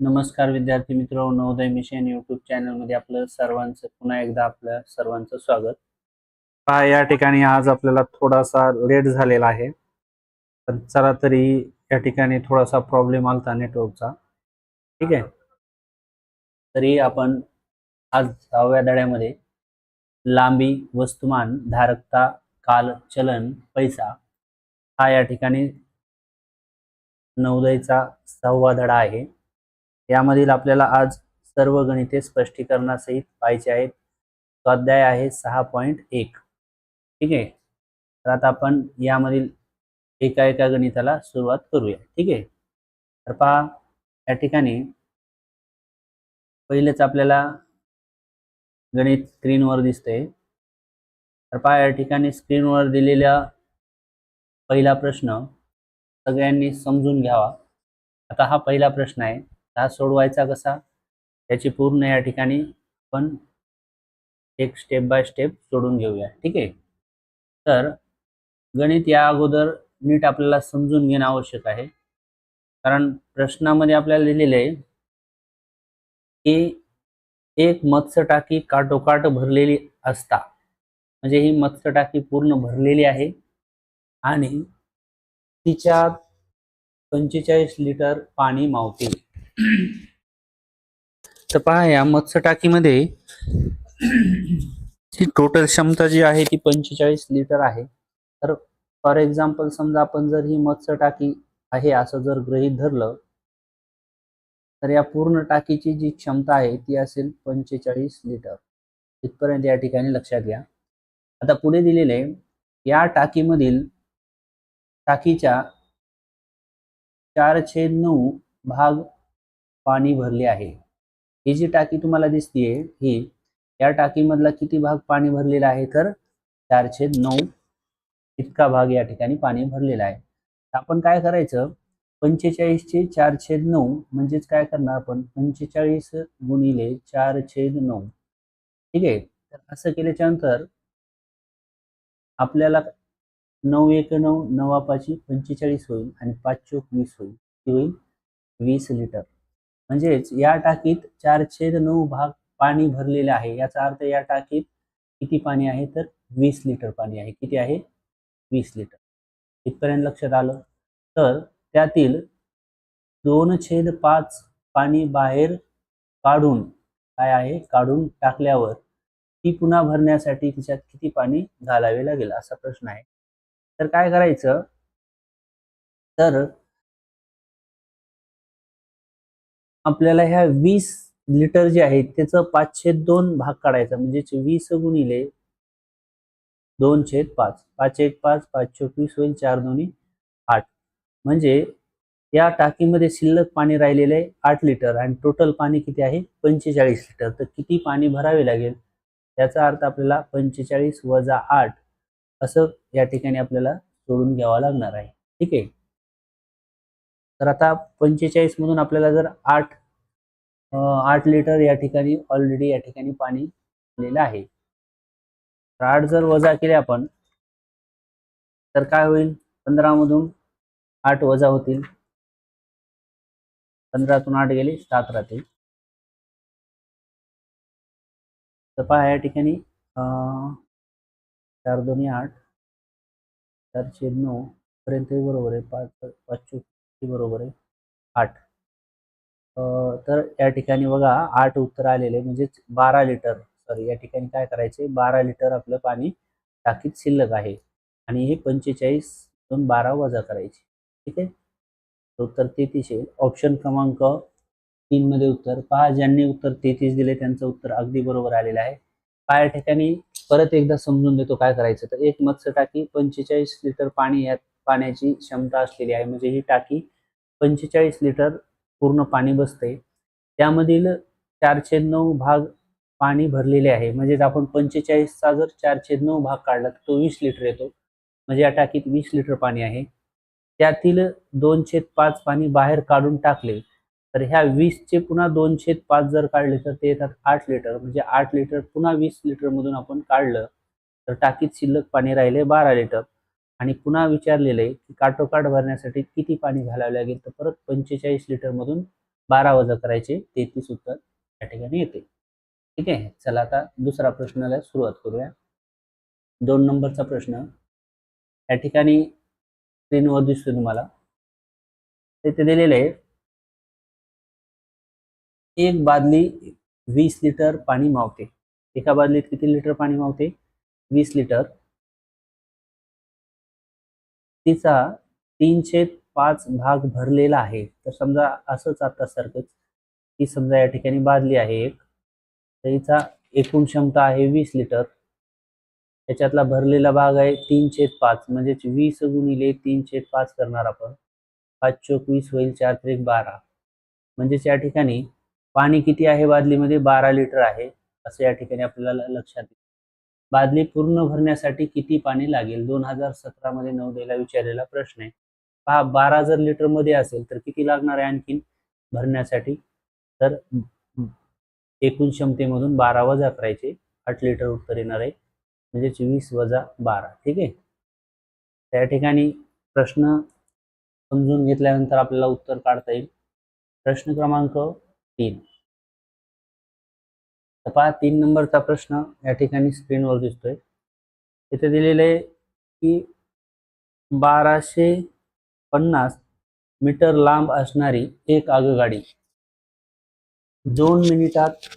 नमस्कार विद्यार्थी मित्र नवोदय मिशन युट्यूब चॅनलमध्ये आपलं सर्वांचं पुन्हा एकदा आपल्या सर्वांचं स्वागत. पहा या ठिकाणी आज आपल्याला थोडासा लेट झालेला आहे. पण चला तरी या ठिकाणी थोडासा प्रॉब्लेम आलता नेटवर्कचा ठीक आहे? तरी आपण आज सहाव्या धड्यामध्ये लांबी वस्तुमान धारकता काल चलन पैसा हा या ठिकाणी नवदयचा सहावा धडा आहे. यामधील आपल्याला आज सर्व गणिते स्पष्टीकरणासहित पाहायचे आहेत. स्वाध्याय आहे सहा पॉईंट एक. ठीक आहे? तर आता आपण यामधील एका एका गणिताला सुरुवात करूया. ठीक आहे? तर पहा या ठिकाणी पहिलेच आपल्याला गणित स्क्रीनवर दिसतंय. तर पहा या ठिकाणी स्क्रीनवर दिलेला पहिला प्रश्न सगळ्यांनी समजून घ्यावा. आता हा पहिला प्रश्न आहे. हा सोडवायचा कसा? याची पूर्ण या ठिकाणी आपण एक स्टेप बाय स्टेप सोडून घेऊया. ठीक आहे? तर गणित या अगोदर नीट आपल्याला समजून घेणं आवश्यक आहे. कारण प्रश्नामध्ये आपल्याला दिलेलं आहे की एक मत्स्य टाकी काटोकाट भरलेली असता. म्हणजे ही मत्स्य टाकी पूर्ण भरलेली आहे आणि तिच्यात पंचेचाळीस लिटर पाणी मावते तर पहा या मत्स्य टाकीमध्ये ची टोटल क्षमता जी आहे ती पंचेचाळीस लिटर आहे. तर फॉर एक्झाम्पल समजा आपण जर ही मत्स्य टाकी आहे असं जर गृहीत धरलं तर या पूर्ण टाकीची जी क्षमता आहे ती असेल पंचेचाळीस लिटर. इथपर्यंत या ठिकाणी लक्षात घ्या. आता पुढे दिलेले या टाकीमधील टाकीच्या चार छेद नऊ भाग पाणी भरले आहे. ही जी टाकी तुम्हाला दिसतीये ही या टाकीमधला किती भाग पाणी भरलेला आहे? तर चार छेद नऊ इतका भाग या ठिकाणी पाणी भरलेला आहे. आपण काय करायचं? पंचेचाळीसचे चार छेद नऊ म्हणजेच काय करणार आपण? पंचेचाळीस गुणिले चार छेद नऊ ठीक आहे? तर असं केल्याच्यानंतर आपल्याला नऊ एक नऊ नवापाची पंचेचाळीस होईल आणि पाच चोक वीस होईल. ती होईल वीस लिटर. म्हणजेच या टाकीत चार छेद नऊ भाग पाणी भरलेले आहे. याचा अर्थ या टाकीत किती पाणी आहे? तर वीस लिटर पाणी आहे. किती आहे? वीस लिटर. इथपर्यंत लक्षात आलं? तर त्यातील दोन छेद पाच पाणी बाहेर काढून काय आहे? काढून टाकल्यावर ती पुन्हा भरण्यासाठी तिच्यात किती पाणी घालावे लागेल असा प्रश्न आहे. तर काय करायचं? तर आपल्याला ह्या वीस लिटर जे आहे त्याचं पाचशे दोन भाग काढायचा. म्हणजे वीस गुणिले दोन छेद पाच. पाच एक पाच पाच चोवीस होईल चार दोन्ही. म्हणजे या टाकीमध्ये शिल्लक पाणी राहिलेलं आहे आठ लिटर आणि टोटल पाणी किती आहे? पंचेचाळीस लिटर. तर किती पाणी भरावे लागेल? याचा अर्थ आपल्याला पंचेचाळीस वजा आठ असं या ठिकाणी आपल्याला सोडून घ्यावा लागणार आहे. ठीक आहे? तर आता पंचेचाळीस मधून आपल्याला जर आठ आठ लिटर या ठिकाणी ऑलरेडी या ठिकाणी पाणी दिलेलं आहे. तर आठ जर वजा केले आपण तर काय होईल? पंधरा मधून आठ वजा होतील. पंधरातून आठ गेले सात राहतील. तर पहा या ठिकाणी चार दोन्ही आठ चारशे नऊ पर्यंत बरोबर आहे. पाच पाचशे बरोबर आहे. आठ. तर या ठिकाणी बघा आठ उत्तर आलेले म्हणजेच बारा लिटर सॉरी या ठिकाणी काय करायचे बारा लिटर आपलं पाणी टाकीत शिल्लक आहे. आणि हे पंचेचाळीस दोन बारा वजा करायचे. ठीक आहे? उत्तर तेहतीस येईल ऑप्शन क्रमांक तीन मध्ये उत्तर पहा. ज्यांनी उत्तर तेहतीस दिले त्यांचं उत्तर अगदी बरोबर आलेलं आहे. पहा ठिकाणी परत एकदा समजून देतो काय करायचं. तर एक मत्स्य टाकी पंचेचाळीस लिटर पाणी यात पाण्याची क्षमता असलेली आहे. म्हणजे ही टाकी पंचेचाळीस लिटर पूर्ण पाणी बसते. त्यामधील चारशे नऊ भाग पाणी भरलेले आहे. म्हणजेच आपण पंचेचाळीसचा जर चारशे नऊ भाग काढला तर तो वीस लिटर येतो. म्हणजे या टाकीत वीस लिटर पाणी आहे. त्यातील दोन छेद पाच पाणी बाहेर काढून टाकले तर ह्या वीसचे पुन्हा दोनशे पाच जर काढले तर ते येतात आठ लिटर. म्हणजे आठ लिटर पुन्हा वीस लिटरमधून आपण काढलं तर टाकीत शिल्लक पाणी राहिले बारा लिटर. आणि पुन्हा विचारलेले की काठोकाठ भरण्यासाठी किती पाणी घालावे लागेल तर परत पंचेचाळीस लिटरमधून बारा वजा करायचे तेहतीस उत्तर या ठिकाणी येते. ठीक आहे चला आता दुसरा प्रश्नाला सुरुवात करूया. दोन नंबरचा प्रश्न. या ठिकाणी स्क्रीनवर दिसतो तुम्हाला. तिथे दिलेले आहे. एक बादली वीस लिटर पाणी मावते. एका बादलीत किती लिटर पाणी मावते? वीस लिटर. तिचा तीनशे पाच भाग भरलेला आहे. तर समजा असंच आता सारखंच की समजा या ठिकाणी बादली आहे एक. तर हिचा एकूण क्षमता आहे वीस लिटर. याच्यातला भरलेला भाग आहे तीनशे पाच. म्हणजेच वीस गुणिले तीनशे पाच करणार आपण. पाच चोक वीस होईल चार त्रिक बारा. म्हणजेच या ठिकाणी पाणी किती आहे बादलीमध्ये? बारा लिटर आहे. असं या ठिकाणी आपल्याला लक्षात येईल. बादली पूर्ण भरण्यासाठी किती पाणी लागेल? दोन हजार सतरा मध्ये नवदेला विचारलेला प्रश्न आहे. पहा बारा जर लिटरमध्ये असेल तर किती लागणार आहे आणखीन भरण्यासाठी? तर एकूण क्षमतेमधून बारा वजा करायचे. आठ लिटर उत्तर येणार आहे. म्हणजेच वीस वजा बारा ठीक आहे? त्या ठिकाणी प्रश्न समजून घेतल्यानंतर आपल्याला उत्तर काढता येईल. प्रश्न क्रमांक तीन. तर पहा तीन नंबरचा प्रश्न या ठिकाणी स्क्रीनवर दिसतोय. इथे दिलेलं आहे की बाराशे पन्नास मीटर लांब असणारी एक आगगाडी. दोन मिनिटात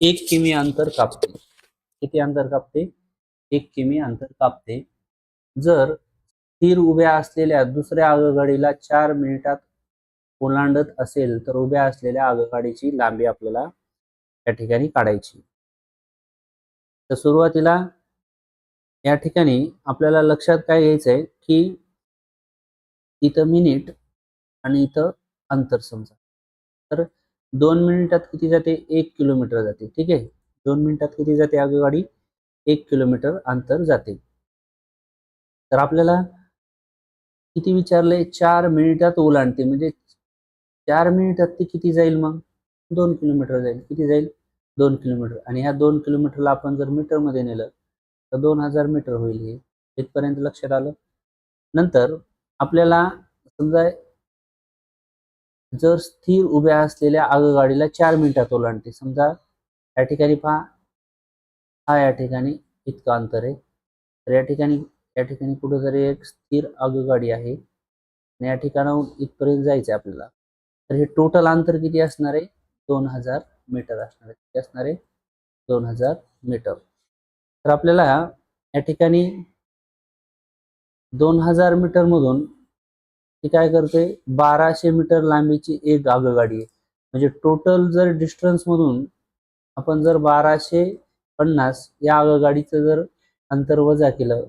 एक किमी अंतर कापते. किती अंतर कापते? एक किमी अंतर कापते. जर स्थिर उभ्या असलेल्या दुसऱ्या आगगाडीला चार मिनिटात ओलांडत असेल तर उभ्या असलेल्या आगगाडीची लांबी आपल्याला या ठिकाणी काढायची. तर सुरुवातीला या ठिकाणी आपल्याला लक्षात काय घ्यायचंय आहे की इथं मिनिट आणि इथं अंतर समजा. तर दोन मिनिटात किती जाते? एक किलोमीटर जाते. ठीक आहे? दोन मिनिटात किती जाते आगगाडी? एक किलोमीटर अंतर जाते. तर आपल्याला किती विचारले? चार मिनिटात ओलांडते. म्हणजे चार मिनिटात ते किती जाईल मग? दोन किलोमीटर जाईल. किती जाईल? दोन किलोमीटर. आणि ह्या दोन किलोमीटरला आपण जर मीटरमध्ये नेलं तर दोन हजार मीटर होईल हे. इथपर्यंत लक्षात आलं? नंतर आपल्याला समजा जर स्थिर उभ्या असलेल्या आगगाडीला चार मिनिटात ओलांडते. समजा या ठिकाणी पहा. हा या ठिकाणी इतकं अंतर आहे. तर या ठिकाणी या ठिकाणी कुठेतरी एक स्थिर आगगाडी आहे. आणि या ठिकाणाहून इथपर्यंत जायचं आहे आपल्याला. तर हे टोटल अंतर किती असणार आहे? दोन हजार मीटर असणार आहे. किती असणार आहे? दोन हजार मीटर. तर आपल्याला या ठिकाणी दोन हजार मीटर मधून ती काय करते? बाराशे मीटर लांबीची एक आगगाडी आहे. म्हणजे टोटल जर डिस्टन्स मधून आपण जर बाराशे पन्नास या आगगाडीचं जर अंतर वजा केलं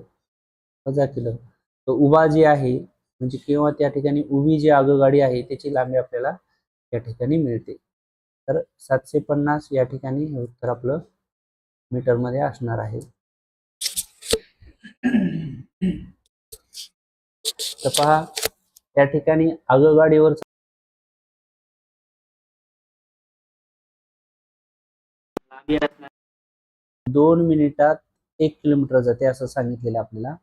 वजा केलं तर उभा जे आहे म्हणजे किंवा त्या ठिकाणी उभी जी आगगाडी आहे त्याची लांबी आपल्याला या ठिकाणी मिळते. तर सातशे पन्नास या ठिकाणी हे उत्तर आपलं मीटरमध्ये असणार आहे. तर पहा त्या ठिकाणी आगगाडीवर दोन मिनिटात एक किलोमीटर जाते असं सांगितलेलं आपल्याला.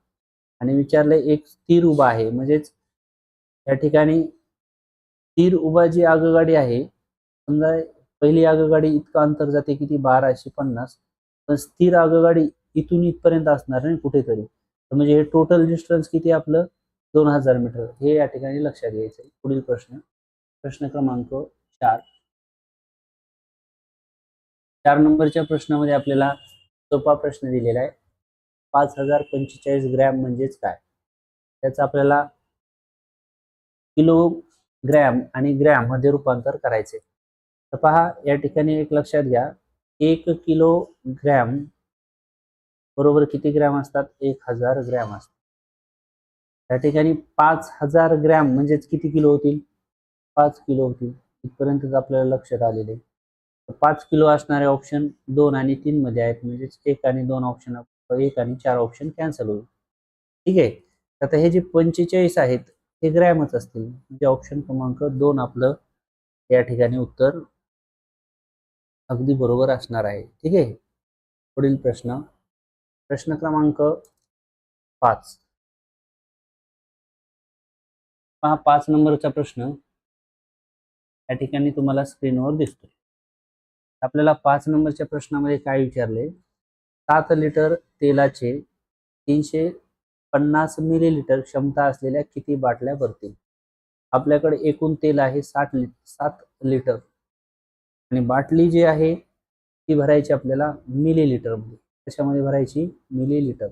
आणि विचारलं एक स्थिर उभा आहे. म्हणजेच या ठिकाणी स्थिर उभा जी आगगाडी आहे समजा पहिली आगगाडी इतकं अंतर जाते किती? बाराशे पन्नास. पण स्थिर आगगाडी इथून इथपर्यंत असणार नाही कुठेतरी. म्हणजे हे टोटल डिस्टन्स किती आपलं? दोन हजार मीटर. हे या ठिकाणी लक्षात घ्यायचं आहे. पुढील प्रश्न. प्रश्न क्रमांक चार. चार नंबरच्या प्रश्नामध्ये आपल्याला सोपा प्रश्न दिलेला आहे. पाच हजार पंचेचाळीस ग्रॅम म्हणजेच काय? त्याचं आपल्याला किलो ग्रॅम आणि ग्रॅममध्ये रूपांतर करायचे तर पहा या ठिकाणी एक लक्षात घ्या. एक किलो ग्रॅम बरोबर किती ग्रॅम असतात? एक हजार ग्रॅम असतात. त्या ठिकाणी पाच हजार ग्रॅम म्हणजेच किती किलो होतील? पाच किलो होतील. इथपर्यंतच आपल्याला लक्षात आलेले पाच किलो असणारे ऑप्शन दोन आणि तीन मध्ये आहेत. म्हणजेच एक आणि दोन ऑप्शन एक आणि चार ऑप्शन कॅन्सल होईल. ठीक आहे? आता हे जे पंचेचाळीस आहेत हे ग्रॅमच असतील. म्हणजे ऑप्शन क्रमांक दोन आपलं या ठिकाणी उत्तर अगदी बरोबर असणार आहे. ठीक आहे? पुढील प्रश्न. प्रश्न क्रमांक पाच. पहा पाच नंबरचा प्रश्न या ठिकाणी तुम्हाला स्क्रीनवर दिसतोय. आपल्याला पाच नंबरच्या प्रश्नामध्ये काय विचारले? सात लिटर तेलाचे तीनशे पन्नास मिलीलिटर क्षमता असलेल्या किती बाटल्या भरतील? आपल्याकडे एकूण तेल आहे साठ लि सात लिटर. आणि बाटली जी आहे ती भरायची आपल्याला मिलीलिटरमध्ये कशामध्ये भरायची? मिलीलिटर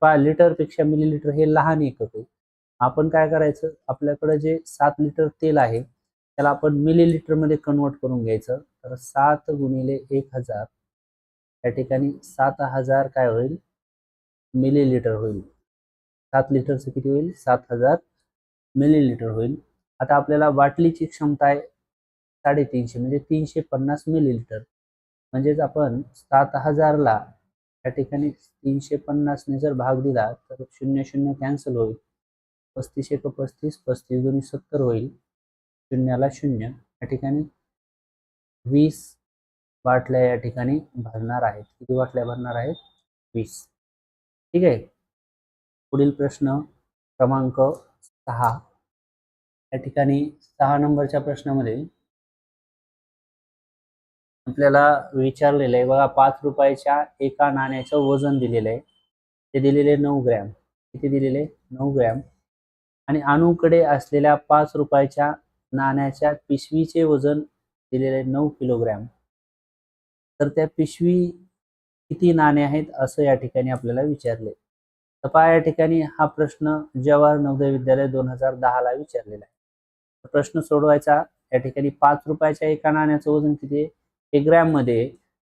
पहा लिटरपेक्षा मिलीलिटर हे लहान एकक आहे. आपण काय करायचं? आपल्याकडे जे सात लिटर तेल आहे त्याला आपण मिलीलिटरमध्ये कन्वर्ट करून घ्यायचं. तर सात गुणिले एक हजार या ठिकाणी सात हजार काय होईल? मिलीलिटर होईल. सात लिटरचं किती होईल? सात हजार मिलीलिटर होईल. आता आपल्याला बाटलीची क्षमता आहे साडेतीनशे म्हणजे तीनशे पन्नास मिलीलिटर म्हणजेच आपण सात हजारला या ठिकाणी तीनशे पन्नासने जर भाग दिला तर शून्य शून्य कॅन्सल होईल. पस्तीस एक पस्तीस पस्तीस दोन्ही सत्तर होईल. शून्याला शून्य. या ठिकाणी वीस बाटल्या या ठिकाणी भरणार आहेत. किती बाटल्या भरणार आहेत? वीस. ठीक आहे? पुढील प्रश्न क्रमांक सहा. या ठिकाणी सहा नंबरच्या प्रश्नामध्ये आपल्याला विचारलेलं आहे. बघा पाच रुपयाच्या एका नाण्याचं वजन दिलेलं आहे. ते दिलेले नऊ ग्रॅम. किती दिलेले? नऊ ग्रॅम. आणि अणूकडे असलेल्या पाच रुपयाच्या नाण्याच्या पिशवीचे वजन दिलेले नऊ किलोग्रॅम. तर त्या पिशवी किती नाणे आहेत असं या ठिकाणी आपल्याला विचारले. तर पहा या ठिकाणी हा प्रश्न जवाहर नवोदय विद्यालय दोन हजार दहाला विचारलेला आहे. प्रश्न सोडवायचा या ठिकाणी पाच रुपयाच्या एका नाण्याचं वजन किती आहे? हे ग्रॅममध्ये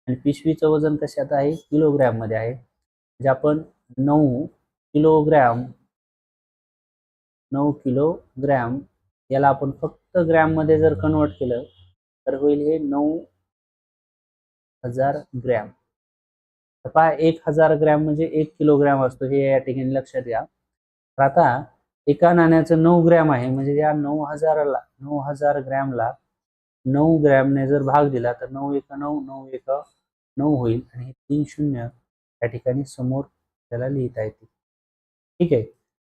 आणि पिशवीचं वजन कशात आहे? किलोग्रॅममध्ये आहे. म्हणजे आपण नऊ किलोग्रॅम नऊ किलो ग्रॅम याला आपण फक्त ग्रॅममध्ये जर कन्वर्ट केलं तर होईल हे नऊ हजार ग्रॅम. तर पहा एक हजार ग्रॅम म्हणजे एक किलोग्रॅम असतो हे या ठिकाणी लक्षात घ्या. तर आता एका नाण्याचं नऊ ग्रॅम आहे म्हणजे या नऊ हजाराला नऊ हजार ग्रॅमला नऊ ग्रॅमने जर भाग दिला तर नऊ एक नऊ नऊ एक नऊ होईल. आणि हे तीन शून्य या ठिकाणी समोर त्याला लिहिता येते. ठीक आहे?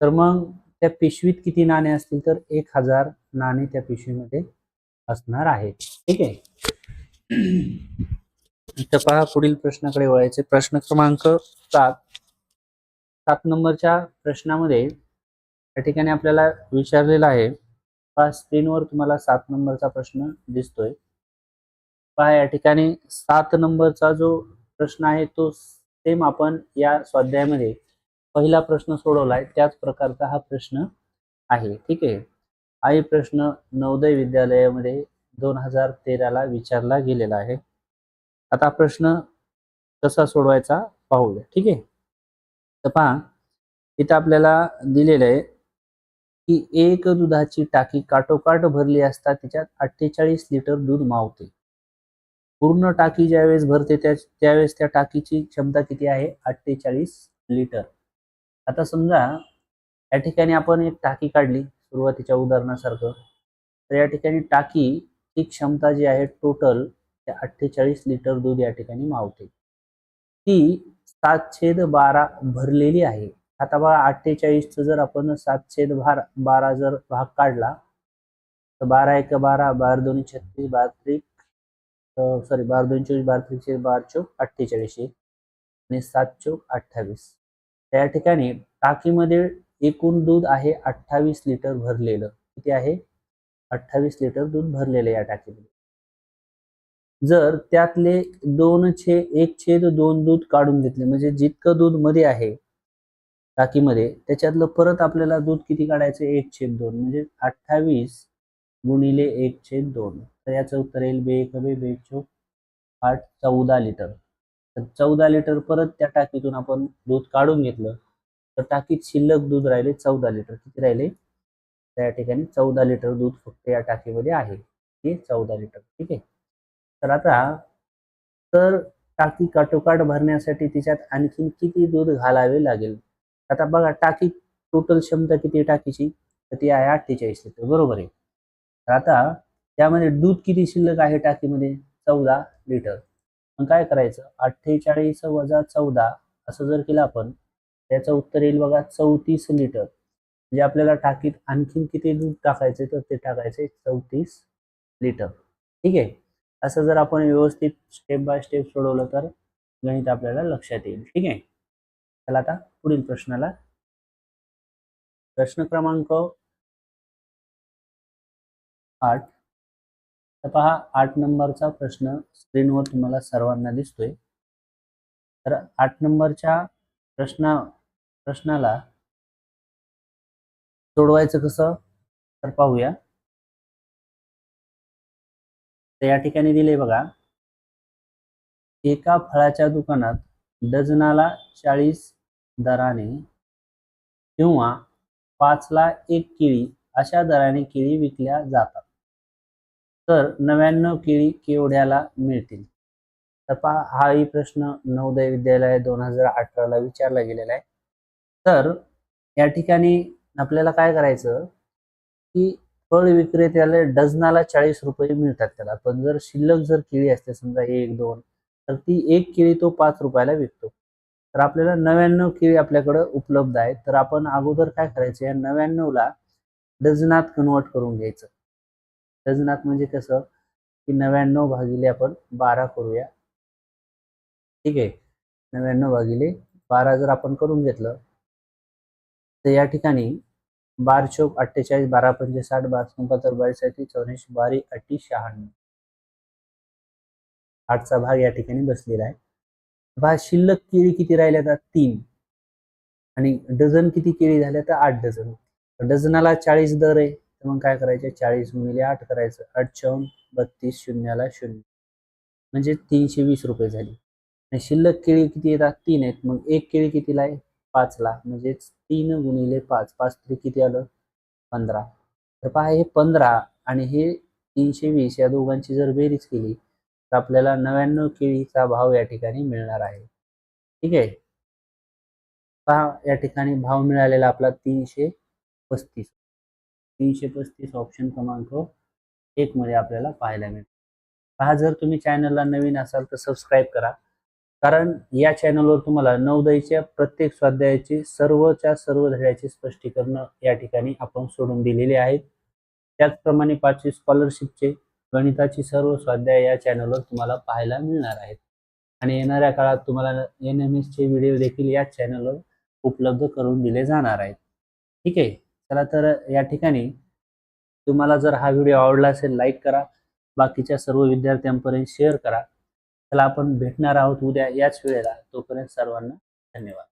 तर मग त्या पिशवीत किती नाणे असतील तर एक हजार नाणे त्या पिशवीमध्ये असणार आहेत. ठीक आहे? तर पहा पुढील प्रश्नाकडे वळायचे. प्रश्न क्रमांक सात. सात नंबरच्या प्रश्नामध्ये या ठिकाणी आपल्याला विचारलेला आहे. पहा स्क्रीनवर तुम्हाला सात नंबरचा प्रश्न दिसतोय. पहा या ठिकाणी सात नंबरचा जो प्रश्न आहे तो सेम आपण या स्वाध्यायामध्ये पहिला प्रश्न सोडवलाय त्याच प्रकारचा हा प्रश्न आहे. ठीक आहे? हाही प्रश्न नवोदय विद्यालयामध्ये दोन हजार तेराला विचारला गेलेला आहे. आता प्रश्न कसा सोडवायचा पाहूया. ठीक आहे? तर पहा इथं आपल्याला दिलेलं आहे की एक दुधाची टाकी काटोकाट भरली असता तिच्यात अठ्ठेचाळीस लिटर दूध मावते. पूर्ण टाकी ज्यावेळेस भरते त्या त्यावेळेस त्या टाकीची क्षमता किती आहे? अठ्ठेचाळीस लिटर. आता समजा या ठिकाणी आपण एक टाकी काढली सुरुवातीच्या उदाहरणासारखं. तर या ठिकाणी टाकी ही क्षमता जी आहे टोटल त्या अठ्ठेचाळीस लिटर दूध या ठिकाणी मावते. ती सात छेद बारा भरलेली आहे. आता बघा अठ्ठेचाळीसचं जर आपण सात छेद भार बारा जर भाग काढला तर बारा एक बारा बारा दोन्ही छत्तीस बारा त्रिक सॉरी बारा दोन चोवीस बारा त्रिकशे बारा चौक अठ्ठेचाळीस आणि सात चौक अठ्ठावीस. त्या ठिकाणी टाकीमध्ये एकूण दूध आहे अठ्ठावीस लिटर भरलेलं. किती आहे? अठ्ठावीस लिटर दूध भरलेलं या टाकीमध्ये. जर त्यातले दोन छे एक छेद दोन दूध काढून घेतले म्हणजे जितकं दूधमध्ये आहे टाकीमध्ये त्याच्यातलं परत आपल्याला दूध किती काढायचं? एक छेद दोन म्हणजे अठ्ठावीस गुणिले एक छेद दोन. तर याचं उत्तर येईल बे एक बे बे चौक आठ चौदा लिटर. तर चौदा लिटर परत त्या टाकीतून आपण दूध काढून घेतलं तर टाकीत शिल्लक दूध राहिले चौदा लिटर. किती राहिले? त्या ठिकाणी चौदा लिटर दूध फक्त या टाकीमध्ये आहे. हे चौदा लिटर. ठीक आहे? तर आता तर टाकी काटोकाट भरण्यासाठी तिच्यात आणखीन किती दूध घालावे लागेल? आता बघा टाकी टोटल क्षमता किती टाकीची? तर ती आहे अठ्ठेचाळीस लिटर. बरोबर आहे. तर आता त्यामध्ये दूध किती शिल्लक आहे टाकीमध्ये? चौदा लिटर. मग काय करायचं? अठ्ठेचाळीस वजा चौदा असं जर केलं आपण त्याचं उत्तर येईल बघा चौतीस लिटर. म्हणजे आपल्याला टाकीत आणखीन किती दूध टाकायचे तर ते टाकायचे चौतीस लिटर. ठीक आहे? असं जर आपण व्यवस्थित स्टेप बाय स्टेप सोडवलं तर गणित आपल्याला लक्षात येईल. ठीक आहे? चला आता पुढील प्रश्नाला. प्रश्न क्रमांक आठ. तर पहा आठ नंबरचा प्रश्न स्क्रीनवर तुम्हाला सर्वांना दिसतोय. तर आठ नंबरच्या प्रश्ना प्रश्नाला सोडवायचं कसं? तर पाहूया. तर या ठिकाणी दिले बघा. एका फळाच्या दुकानात डझनाला चाळीस दराने किंवा पाचला एक केळी अशा दराने केळी विकल्या जातात. तर नव्याण्णव केळी केवढ्याला मिळतील? तर पहा हाही प्रश्न नवोदय विद्यालय दोन हजार अठराला विचारला गेलेला आहे. तर या ठिकाणी आपल्याला काय करायचं की फळ विक्रेत्याला डझनाला चाळीस रुपये मिळतात त्याला. पण जर शिल्लक जर केळी असते समजा एक दोन तर ती एक केळी तो पाच रुपयाला विकतो. तर आपल्याला नव्याण्णव केळी आपल्याकडं उपलब्ध आहेत. तर आपण अगोदर काय करायचं या नव्याण्णवला डझनात कन्वर्ट करून घ्यायचं. डझनात म्हणजे कसं की नव्याण्णव भागिले आपण बारा करूया. ठीक आहे? नव्याण्णव भागिले बारा जर आपण करून घेतलं तर या ठिकाणी बार चौक अठ्ठेचाळीस बारा पंचे साठ बार पंच्याहत्तर बावीससाठी चौऱ्याऐंशी बारी अठ्ठी शहाण्णव. आठचा भाग या ठिकाणी बसलेला आहे. भाग शिल्लक केळी किती राहिल्या तर तीन. आणि डझन किती केळी झाल्या? तर आठ डझन. डझनाला चाळीस दर आहे. तर मग काय करायचे? चाळीस गुणिले आठ करायचं. आठ चौन बत्तीस शून्याला शून्य. म्हणजे तीनशे वीस रुपये झाली. आणि शिल्लक केळी किती येतात तीन आहेत. मग एक केळी कितीला आहे? पाचला. म्हणजेच तीन गुणिले पाच. पाच तरी किती आलं? पंधरा. तर पहा हे पंधरा आणि हे तीनशे वीस या दोघांची जर बेरीज केली तर आपल्याला नव्याण्णव केळीचा भाव या ठिकाणी मिळणार आहे. ठीक आहे? पहा या ठिकाणी भाव मिळालेला आपला तीनशे पस्तीस. तीनशे पस्तीस ऑप्शन क्रमांक एक मध्ये आपल्याला पाहायला मिळतो. पहा जर तुम्ही चॅनलला नवीन असाल तर सबस्क्राईब करा. कारण या चॅनलवर तुम्हाला नवदयीच्या प्रत्येक स्वाध्यायाची सर्वच्या सर्व धड्याचे स्पष्टीकरण या ठिकाणी आपण सोडून दिलेले आहेत. त्याचप्रमाणे पाचवी स्कॉलरशिपचे गणिताची सर्व स्वाध्याय या चॅनलवर तुम्हाला पाहायला मिळणार आहेत. आणि येणाऱ्या काळात तुम्हाला एन एम एसचे व्हिडिओ देखील या चॅनलवर उपलब्ध करून दिले जाणार आहेत. ठीक आहे? चला तर या ठिकाणी तुम्हाला जर हा व्हिडिओ आवडला असेल लाईक करा. बाकीच्या सर्व विद्यार्थ्यांपर्यंत शेअर करा. चला आपण भेटणार आहोत उद्या याच वेळेला. तोपर्यंत सर्वांना धन्यवाद.